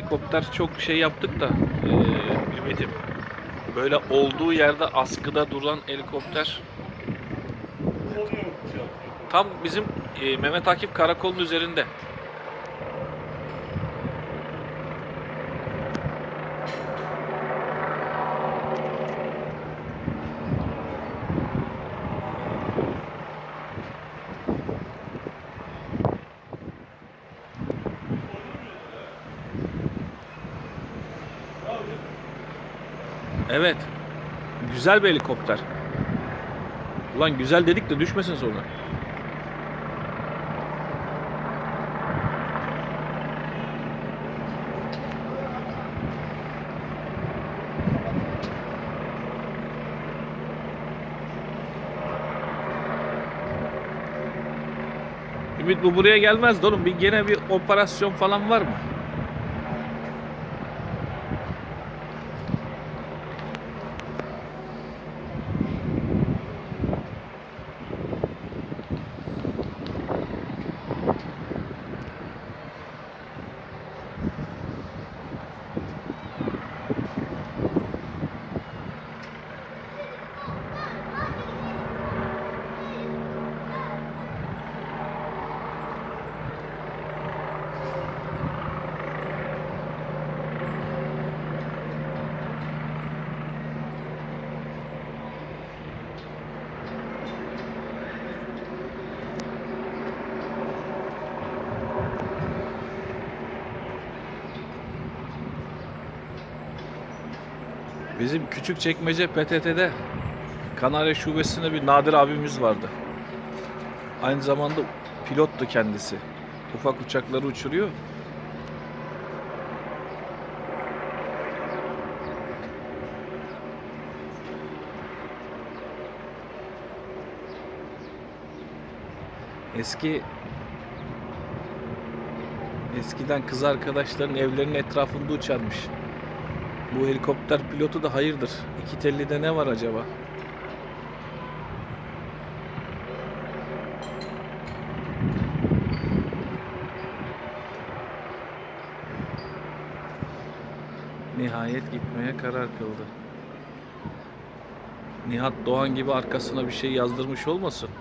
Helikopter çok şey yaptık da eee Ümit'im. Böyle olduğu yerde askıda duran helikopter tam bizim eee, Mehmet Akif Karakol'un üzerinde. Evet. Güzel bir helikopter. Ulan güzel dedik de düşmesin sonra. Ümit bu buraya gelmez oğlum. Bir gene bir operasyon falan var mı? Bizim küçük çekmece PTT'de Kanarya Şubesi'nde bir Nadir abimiz vardı. Aynı zamanda pilottu kendisi. Ufak uçakları uçuruyor. Eski eskiden kız arkadaşların evlerinin etrafında uçarmış. Bu helikopter pilotu da hayırdır? İki tellide ne var acaba? Nihayet gitmeye karar kıldı. Nihat Doğan gibi arkasına bir şey yazdırmış olmasın?